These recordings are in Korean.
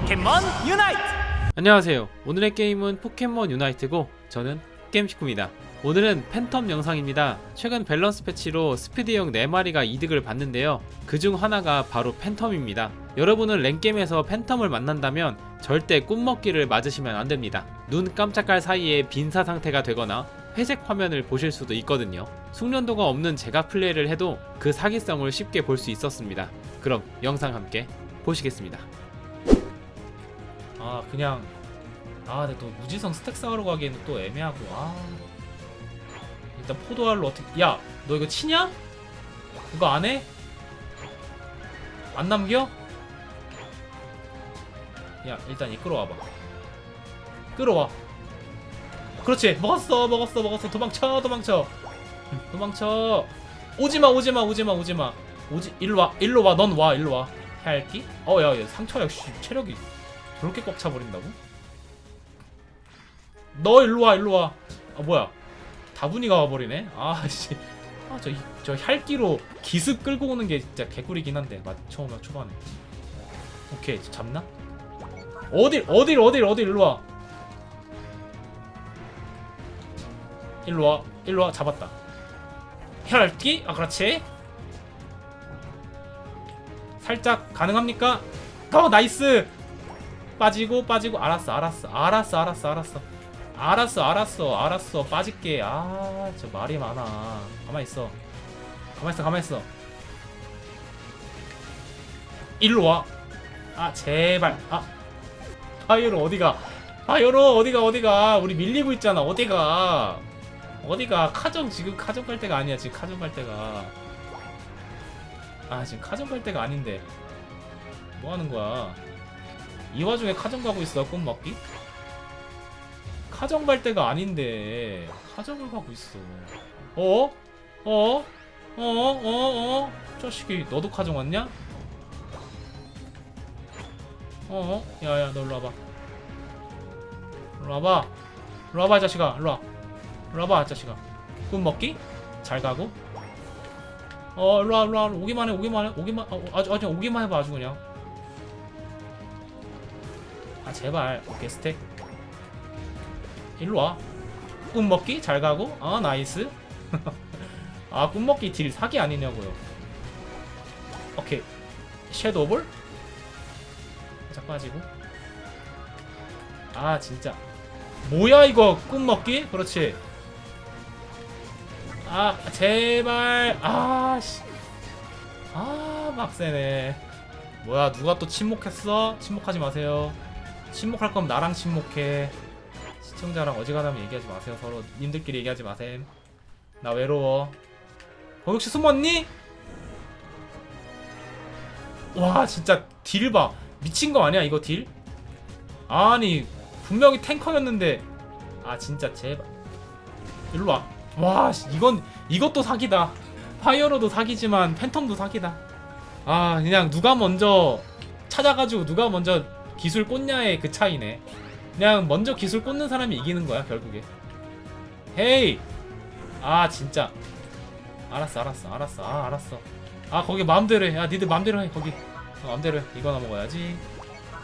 포켓몬 유나이트 안녕하세요. 오늘의 게임은 포켓몬 유나이트고 저는 게임식구입니다. 오늘은 팬텀 영상입니다. 최근 밸런스 패치로 스피드형 4마리가 이득을 봤는데요. 그 중 하나가 바로 팬텀입니다. 여러분은 랭게임에서 팬텀을 만난다면 절대 꿈먹기를 맞으시면 안됩니다. 눈 깜짝할 사이에 빈사 상태가 되거나 회색 화면을 보실 수도 있거든요. 숙련도가 없는 제가 플레이를 해도 그 사기성을 쉽게 볼 수 있었습니다. 그럼 영상 함께 보시겠습니다. 아 그냥. 아 근데 또 무지성 스택 쌓으러 가기에는 또 애매하고. 아. 일단 포도알로 어떻게 야 너 이거 치냐? 그거 안 해? 안 남겨? 야 일단 이 끌어와봐. 끌어와. 그렇지. 먹었어 먹었어 먹었어. 도망쳐 도망쳐. 응, 도망쳐. 오지마 오지마 오지마 오지마. 오지 일로와 일로와. 넌 와 일로와. 해할기? 어야 야, 상처야. 씨 체력이 저렇게 꽉 차버린다고? 너 일로와 일로와. 아 뭐야. 다분이가 와버리네? 아씨. 아저 저 혈기로 기습 끌고 오는 게 진짜 개꿀이긴 한데 맞 처음에 초반에. 오케이 잡나? 어딜 어딜 어딜 어딜 일로와. 일로와 일로와 잡았다. 혈기? 아 그렇지. 살짝 가능합니까? 어 나이스 빠지고 빠지고 알았어 알았어 알았어 알았어 알았어. 알았어 알았어 알았어. 빠질게. 아 저 말이 많아. 가만 있어. 가만 있어 가만 있어. 일로 와아 제발. 아. 파이어로 어디가? 파이어로 어디가 어디가? 우리 밀리고 있잖아. 어디가? 어디가? 카정 지금 카정 갈 때가 아니야 지금 카정 갈 때가. 아 지금 카정 갈 때가 아닌데. 뭐 하는 거야 이 와중에 카정 가고 있어 꿈 먹기? 카정 갈 때가 아닌데 카정을 가고 있어 어? 어? 어? 어? 어? 자식이 너도 카정 왔냐? 어? 야야 너 일로 와봐 일로 와봐 일로 와봐 이 자식아 일로 와 일로 와봐 이 자식아 꿈 먹기? 잘 가고 어 일로 와 일로 와 오기만 해 오기만 해 오기만 어, 아주 아주 오기만 해봐 아주 그냥 아 제발. 오케이 스택. 일로와. 꿈먹기? 잘 가고? 아 나이스. 아 꿈먹기 딜 사기 아니냐고요. 오케이. 섀도우볼? 살짝 빠지고. 아 진짜. 뭐야 이거? 꿈먹기? 그렇지. 아 제발. 아씨. 아 막세네. 뭐야 누가 또 침묵했어? 침묵하지 마세요 침묵할 거면 나랑 침묵해 시청자랑 어지간하면 얘기하지 마세요 서로 님들끼리 얘기하지 마셈 나 외로워 어 혹시 숨었니? 와 진짜 딜 봐 미친 거 아니야 이거 딜? 아니 분명히 탱커였는데 아 진짜 제발 일로 와. 와 씨, 이건 이것도 사기다. 파이어로도 사기지만 팬텀도 사기다. 아 그냥 누가 먼저 찾아가지고 누가 먼저 기술 꽂냐의 그 차이네. 그냥 먼저 기술 꽂는 사람이 이기는 거야 결국에. 헤이. 아 진짜. 알았어 알았어 알았어 아 알았어. 아 거기 마음대로 해. 야 니들 마음대로 해 거기. 어, 마음대로 해. 이거나 먹어야지.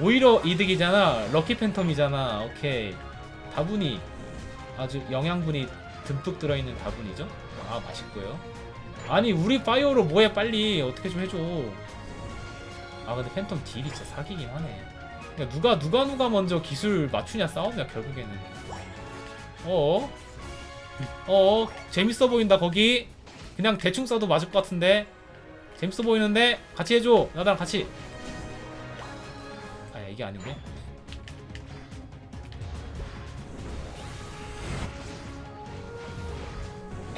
오히려 이득이잖아. 럭키 팬텀이잖아. 오케이. 다분히 아주 영양분이 듬뿍 들어있는 다분이죠. 아 맛있고요. 아니 우리 파이어로 뭐해 빨리 어떻게 좀 해줘. 아 근데 팬텀 딜이 진짜 사기긴 하네. 누가 누가 누가 먼저 기술 맞추냐 싸움이야 결국에는. 어? 어? 재밌어 보인다 거기. 그냥 대충 써도 맞을 것 같은데. 재밌어 보이는데 같이 해줘. 나랑 같이. 아 이게 아니네.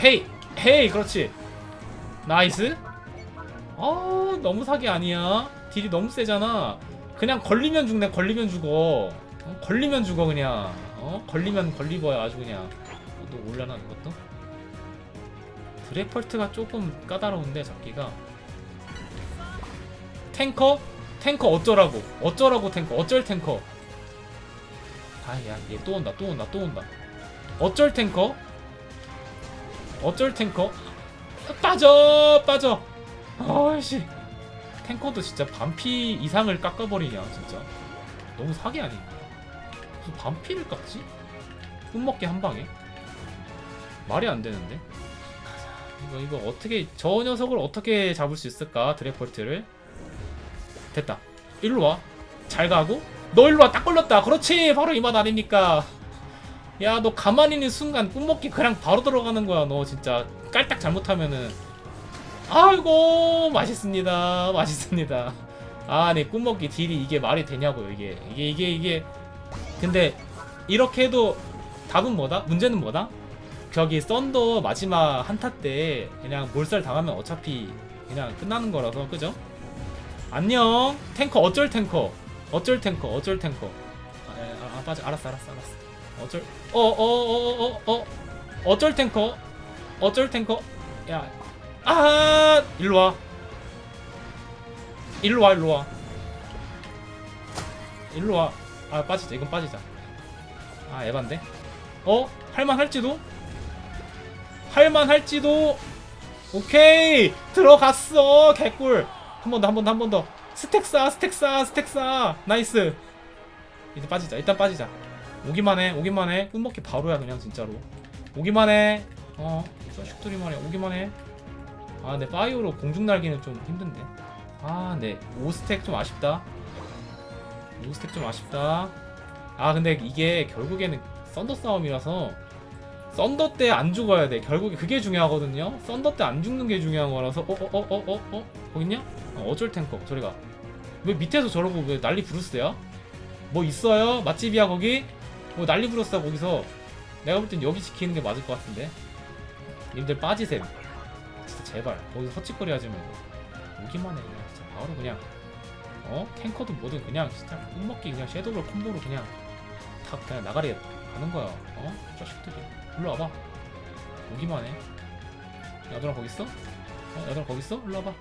헤이 헤이 그렇지 나이스 어 너무 사기 아니야 딜이 너무 세잖아 그냥 걸리면 죽네 걸리면 죽어. 어, 걸리면 죽어 그냥. 어? 걸리면 걸리버야 아주 그냥. 어, 또 올려나 이것도? 드래펄트가 조금 까다로운데 잡기가. 탱커? 탱커 어쩌라고? 어쩌라고 탱커? 어쩔 탱커? 아야 얘 또 온다 또 온다 또 온다. 어쩔 탱커? 어쩔 탱커? 빠져 빠져. 아이씨 탱커도 진짜 반피 이상을 깎아버리냐 진짜. 너무 사기 아닌가? 무슨 반피를 깎지? 꿈먹기 한 방에? 말이 안 되는데? 이거 이거 어떻게 저 녀석을 어떻게 잡을 수 있을까 드래폴트를? 됐다. 일로 와잘 가고. 너 일로 와딱 걸렸다. 그렇지. 바로 이 맛 아닙니까? 야 너 가만히 있는 순간 꿈먹기 그냥 바로 들어가는 거야 너 진짜. 깔딱 잘못하면은 아이고 맛있습니다. 맛있습니다. 아네 꿈먹기 딜이 이게 말이 되냐고요 이게. 이게 이게 이게. 근데 이렇게 해도 답은 뭐다? 문제는 뭐다? 저기 썬더 마지막 한타 때 그냥 몰살 당하면 어차피 그냥 끝나는 거라서 그죠? 안녕. 탱커 어쩔 탱커. 어쩔 탱커 어쩔 탱커. 아, 에, 아, 아 빠져. 알았어 알았어 알았어. 어쩔 어어어어 어. 어쩔 탱커? 어쩔 탱커? 야 아 일로 와. 일로 와 일로 와. 일로 와아 빠지자. 이건 빠지자. 아 에반데. 어? 할만 할지도? 할만 할지도? 오케이. 들어갔어 개꿀. 한 번 더 한 번 더 한 번 더. 스택 쌓 스택 쌓 스택 쌓 나이스. 이제 빠지자. 일단 빠지자. 오기만 해 오기만 해. 꿈먹기 바로야 그냥 진짜로. 오기만 해어 자식들이 말이야. 오기만 해 아 근데 파이오로 공중 날기는 좀 힘든데 아네 5스택 좀 아쉽다 5스택 좀 아쉽다 아 근데 이게 결국에는 썬더 싸움이라서 썬더 때 안 죽어야 돼. 결국에 그게 중요하거든요. 썬더 때 안 죽는 게 중요한 거라서 어 어 어 어어어 거기 있냐? 어, 어쩔 탱커 저리가. 왜 밑에서 저러고 왜 난리 부르스야? 뭐 있어요? 맛집이야 거기? 뭐 난리 부르스야 거기서? 내가 볼 땐 여기 지키는 게 맞을 것 같은데. 님들 빠지셈. 진짜 제발 거기서 헛짓거리 하지 말고 오기만 해 그냥 진짜 바로 그냥 어 탱커도 뭐든 그냥 진짜 꿀먹기 그냥 섀도우를 콤보로 그냥 다 그냥 나가리 가는 거야. 어 자식들이. 일로 와봐. 오기만 해. 야들아 거기 있어? 어, 야들아 거기 있어? 일로 와봐.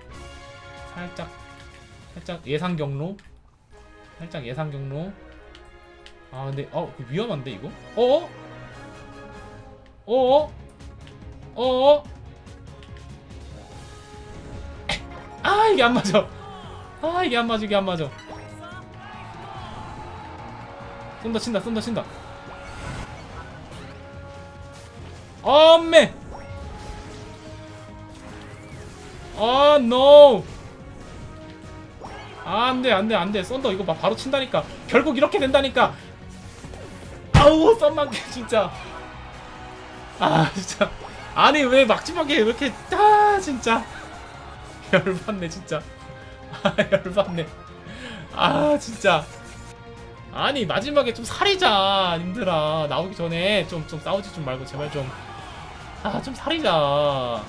살짝, 살짝 예상 경로. 살짝 예상 경로. 아 근데 어 그거 위험한데 이거? 어어? 어어? 어어? 이게 안 맞아. 아 이게 안 맞아 이게 안 맞아. 쏜다 친다 쏜다 친다. 엄매 아 노. 아, 안돼 안돼 안돼 썬더 이거 막 바로 친다니까 결국 이렇게 된다니까 아우 썬만 게 진짜 아 진짜 아니 왜 막지막에 이렇게 아 진짜 열받네 진짜. 아 열받네. 아 진짜. 아니 마지막에 좀 살이자 님들아. 나오기 전에 좀 좀 싸우지 좀 말고 제발 좀. 아 좀 살이자.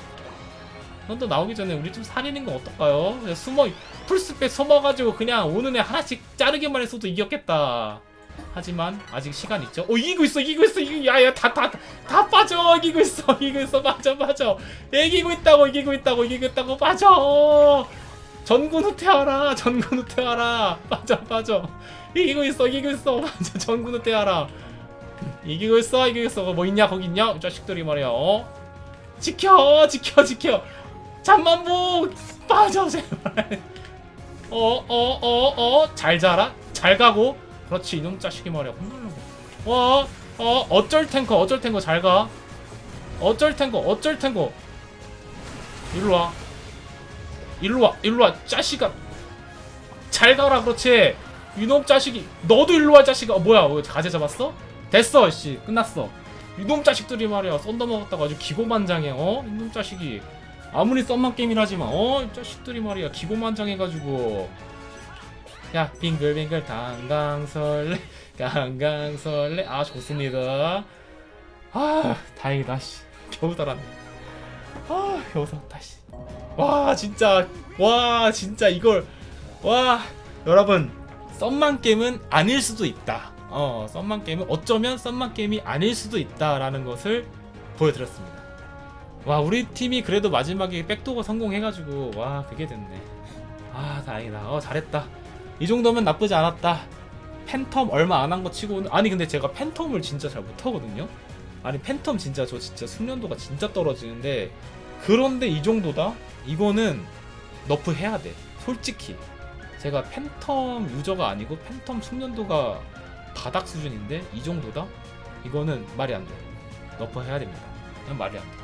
넌 또 나오기 전에 우리 좀 살리는 건 어떨까요? 그냥 숨어 풀스펙 숨어가지고 그냥 오는 애 하나씩 자르기만 했어도 이겼겠다 하지만 아직 시간 있죠? 어 이기고 있어 이기고 있어 이기 야야 다 다 다 빠져. 이기고 있어 이기고 있어. 빠져 빠져. 이기고 있다고 이기고 있다고 이기고 있다고. 빠져. 전군 후퇴하라 전군 후퇴하라. 빠져 빠져. 이기고 있어 이기고 있어. 빠져 전군 후퇴하라. 이기고 있어 이기고 있어. 뭐 있냐 거기 있냐? 이 자식들이 말이야 어? 지켜 지켜 지켜. 잠만보 빠져 제발. 어어어 어. 잘 자라 잘 가고 그렇지 이놈 자식이 말이야. 혼나려고. 와 어 어쩔 탱커 어쩔 탱커 잘가. 어쩔 탱커 어쩔 탱커. 일로 와. 일로 와 일로 와 자식아. 잘 가라 그렇지. 이놈 자식이 너도 일로 와 자식아. 어, 뭐야 뭐 가재 잡았어? 됐어 씨. 끝났어. 이놈 자식들이 말이야 썬더 먹었다가 아주 기고만장해 어? 이놈 자식이. 아무리 썸만 게임이라 하지만 어 이 자식들이 말이야 기고만장해가지고 야 빙글빙글. 강강설레 강강설레. 아 좋습니다. 아 다행이다 씨. 겨우 달았네. 아 겨우 살았다 씨와 진짜. 와 진짜 이걸. 와 여러분. 썸만 게임은 아닐 수도 있다. 어 썸만 게임은 어쩌면 썸만 게임이 아닐 수도 있다라는 것을 보여드렸습니다. 와 우리 팀이 그래도 마지막에 백도가 성공해가지고 와 그게 됐네. 아 다행이다. 어 잘했다 이 정도면 나쁘지 않았다 팬텀 얼마 안 한 거 치고는 아니 근데 제가 팬텀을 진짜 잘 못하거든요 아니 팬텀 진짜 저 진짜 숙련도가 진짜 떨어지는데 그런데 이 정도다? 이거는 너프 해야 돼 솔직히 제가 팬텀 유저가 아니고 팬텀 숙련도가 바닥 수준인데 이 정도다? 이거는 말이 안 돼. 너프 해야 됩니다. 그냥 말이 안 돼.